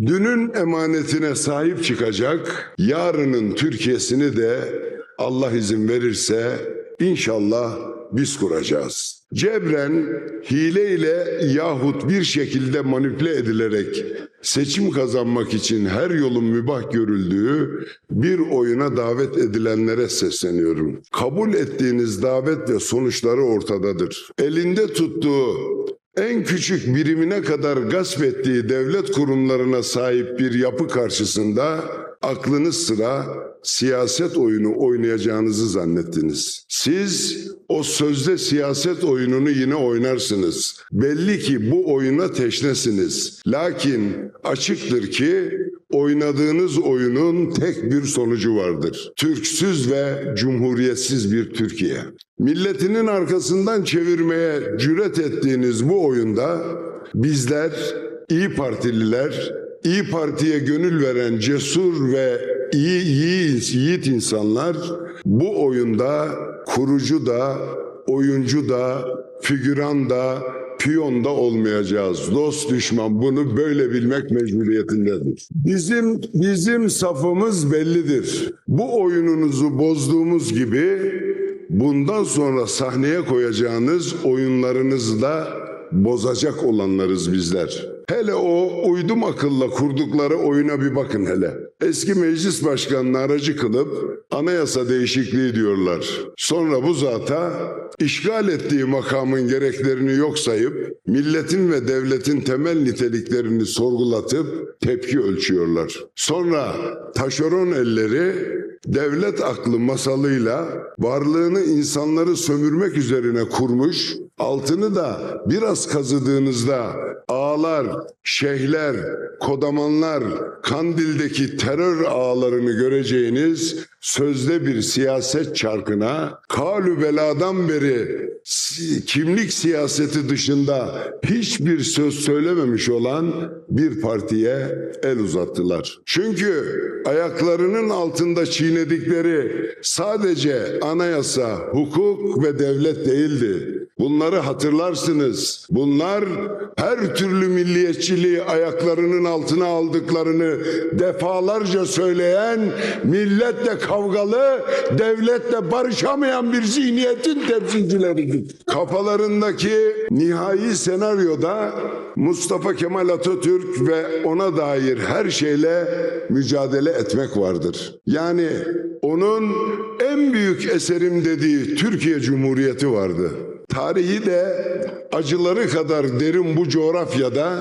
Dünün emanetine sahip çıkacak, yarının Türkiye'sini de Allah izin verirse inşallah biz kuracağız. Cebren hileyle yahut bir şekilde manipüle edilerek seçim kazanmak için her yolun mübah görüldüğü bir oyuna davet edilenlere sesleniyorum. Kabul ettiğiniz davet ve sonuçları ortadadır. Elinde tuttuğu en küçük birimine kadar gasp ettiği devlet kurumlarına sahip bir yapı karşısında aklınız sıra siyaset oyunu oynayacağınızı zannettiniz. Siz o sözde siyaset oyununu yine oynarsınız. Belli ki bu oyuna teşnesiniz. Lakin açıktır ki oynadığınız oyunun tek bir sonucu vardır. Türksüz ve cumhuriyetsiz bir Türkiye. Milletinin arkasından çevirmeye cüret ettiğiniz bu oyunda bizler İyi Partililer, İyi Parti'ye gönül veren cesur ve iyi, iyi yiğit insanlar bu oyunda kurucu da, oyuncu da, figüran da, piyon da olmayacağız. Dost düşman bunu böyle bilmek mecburiyetindedir. Bizim bizim safımız bellidir. Bu oyununuzu bozduğumuz gibi bundan sonra sahneye koyacağınız oyunlarınızı da bozacak olanlarız bizler. Hele o uydum akılla kurdukları oyuna bir bakın hele. Eski meclis başkanını aracı kılıp anayasa değişikliği diyorlar. Sonra bu zata işgal ettiği makamın gereklerini yok sayıp milletin ve devletin temel niteliklerini sorgulatıp tepki ölçüyorlar. Sonra taşeron elleri devlet aklı masalıyla varlığını insanları sömürmek üzerine kurmuş, altını da biraz kazıdığınızda ağlar, şeyhler, kodamanlar, Kandil'deki terör ağlarını göreceğiniz sözde bir siyaset çarkına kalü beladan beri kimlik siyaseti dışında hiçbir söz söylememiş olan bir partiye el uzattılar. Çünkü ayaklarının altında çiğnedikleri sadece anayasa, hukuk ve devlet değildi. Bunları hatırlarsınız. Bunlar her türlü milliyetçiliği ayaklarının altına aldıklarını defalarca söyleyen, milletle kavgalı, devletle barışamayan bir zihniyetin temsilcileridir. Kafalarındaki nihai senaryoda Mustafa Kemal Atatürk ve ona dair her şeyle mücadele etmek vardır. Yani onun en büyük eserim dediği Türkiye Cumhuriyeti vardı. Tarihi de acıları kadar derin bu coğrafyada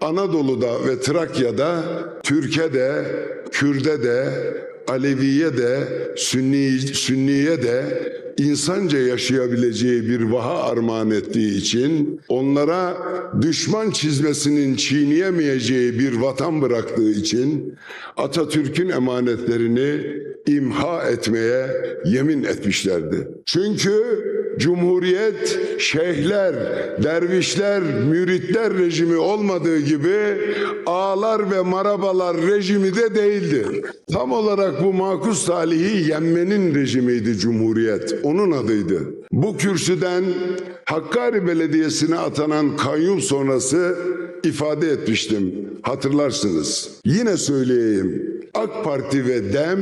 Anadolu'da ve Trakya'da Türk'e Kürt'e de Aleviye de Sünni, Sünniye de insanca yaşayabileceği bir vaha armağan ettiği için onlara düşman çizmesinin çiğneyemeyeceği bir vatan bıraktığı için Atatürk'ün emanetlerini imha etmeye yemin etmişlerdi. Çünkü Cumhuriyet şeyhler, dervişler, müritler rejimi olmadığı gibi ağalar ve marabalar rejimi de değildi. Tam olarak bu makus talihi yenmenin rejimiydi Cumhuriyet. Onun adıydı. Bu kürsüden Hakkari Belediyesi'ne atanan kayyum sonrası ifade etmiştim. Hatırlarsınız. Yine söyleyeyim. AK Parti ve DEM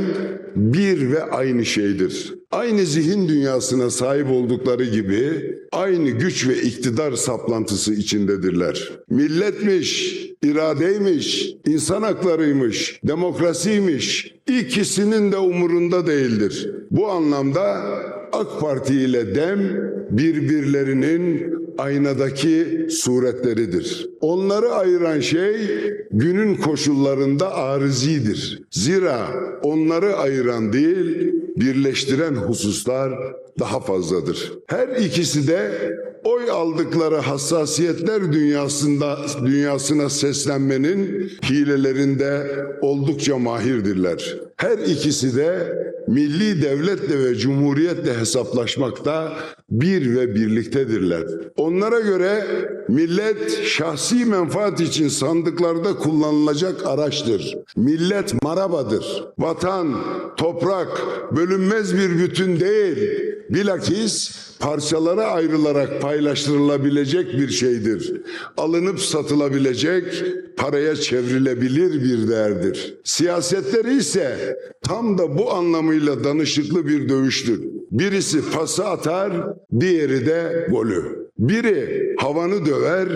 bir ve aynı şeydir. Aynı zihin dünyasına sahip oldukları gibi aynı güç ve iktidar saplantısı içindedirler. Milletmiş, iradeymiş, insan haklarıymış, demokrasiymiş ikisinin de umurunda değildir. Bu anlamda AK Parti ile DEM birbirlerinin aynadaki suretleridir. Onları ayıran şey günün koşullarında arızidir. Zira onları ayıran değil, birleştiren hususlar daha fazladır. Her ikisi de oy aldıkları hassasiyetler dünyasında dünyasına seslenmenin hilelerinde oldukça mahirdirler. Her ikisi de milli devletle ve cumhuriyetle hesaplaşmakta bir ve birliktedirler. Onlara göre millet şahsi menfaat için sandıklarda kullanılacak araçtır. Millet marabadır. Vatan, toprak bölünmez bir bütün değil. Bilakis parçalara ayrılarak paylaştırılabilecek bir şeydir. Alınıp satılabilecek, paraya çevrilebilir bir değerdir. Siyasetleri ise tam da bu anlamıyla danışıklı bir dövüştür. Birisi pası atar, diğeri de golü. Biri havanı döver,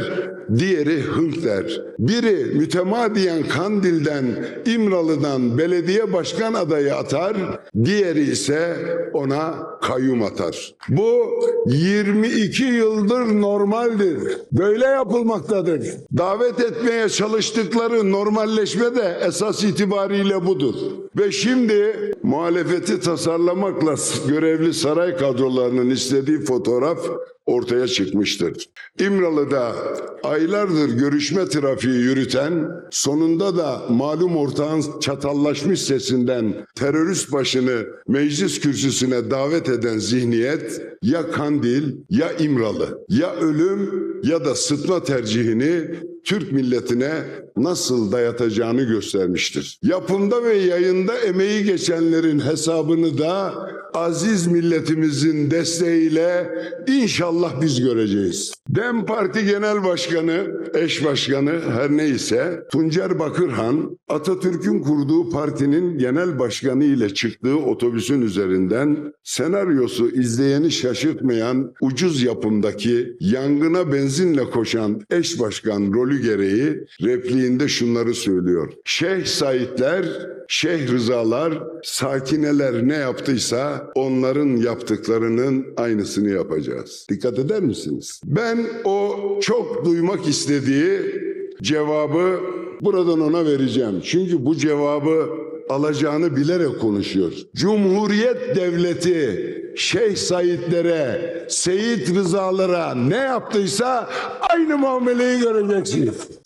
diğeri hınk der. Biri mütemadiyen Kandil'den, İmralı'dan belediye başkan adayı atar, diğeri ise ona kayyum atar. Bu 22 yıldır normaldir. Böyle yapılmaktadır. Davet etmeye çalıştıkları normalleşme de esas itibariyle budur. Ve şimdi muhalefeti tasarlamakla görevli saray kadrolarının istediği fotoğraf ortaya çıkmıştır. İmralı'da aylardır görüşme trafiği yürüten, sonunda da malum ortağın çatallaşmış sesinden terörist başını meclis kürsüsüne davet eden zihniyet ya Kandil ya İmralı, ya ölüm ya da sıtma tercihini Türk milletine nasıl dayatacağını göstermiştir. Yapımda ve yayında emeği geçenlerin hesabını da aziz milletimizin desteğiyle inşallah biz göreceğiz. DEM Parti Genel Başkanı, eş başkanı her neyse Tuncer Bakırhan Atatürk'ün kurduğu partinin genel başkanı ile çıktığı otobüsün üzerinden senaryosu izleyeni şaşırtmayan ucuz yapımdaki yangına benzinle koşan eş başkan rolü gereği repliğinde şunları söylüyor. Şeyh Saidler, Şeyh Rızalar, sakineler ne yaptıysa onların yaptıklarının aynısını yapacağız. Dikkat eder misiniz? Ben o çok duymak istediği cevabı buradan ona vereceğim. Çünkü bu cevabı alacağını bilerek konuşuyor. Cumhuriyet devleti Şeyh Saidlere, Seyit Rızalara ne yaptıysa aynı muameleyi göreceksiniz.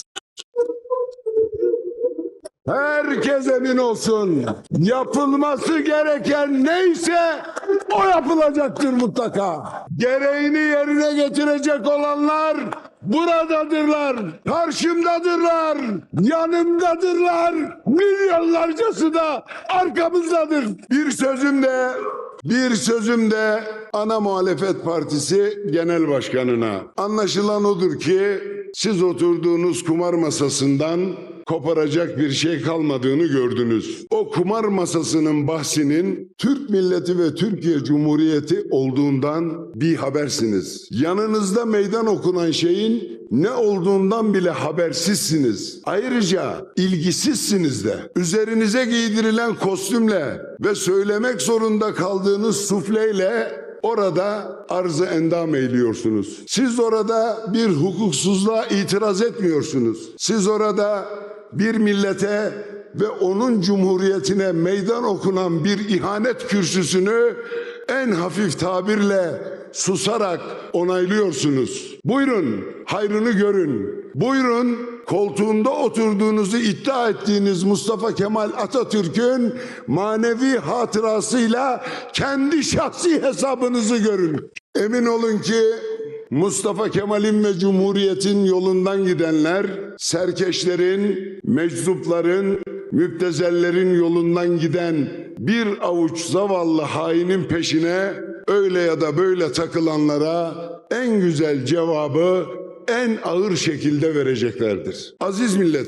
Herkes emin olsun. Yapılması gereken neyse o yapılacaktır mutlaka. Gereğini yerine getirecek olanlar buradadırlar. Karşımdadırlar. Yanımdadırlar. Milyonlarcası da arkamızdadır. Bir sözüm de bir sözüm de ana muhalefet partisi genel başkanına. Anlaşılan odur ki siz oturduğunuz kumar masasından koparacak bir şey kalmadığını gördünüz. O kumar masasının bahsinin Türk milleti ve Türkiye Cumhuriyeti olduğundan bir habersiniz. Yanınızda meydan okunan şeyin ne olduğundan bile habersizsiniz. Ayrıca ilgisizsiniz de. Üzerinize giydirilen kostümle ve söylemek zorunda kaldığınız sufleyle Orada arzı endam eyliyorsunuz. Siz orada bir hukuksuzluğa itiraz etmiyorsunuz. Siz orada bir millete ve onun cumhuriyetine meydan okunan bir ihanet kürsüsünü en hafif tabirle susarak onaylıyorsunuz. Buyurun hayrını görün. Buyurun koltuğunda oturduğunuzu iddia ettiğiniz Mustafa Kemal Atatürk'ün manevi hatırasıyla kendi şahsi hesabınızı görün. Emin olun ki Mustafa Kemal'in ve Cumhuriyet'in yolundan gidenler, serkeşlerin, meczupların, müptezellerin yolundan giden bir avuç zavallı hainin peşine öyle ya da böyle takılanlara en güzel cevabı en ağır şekilde vereceklerdir. Aziz millet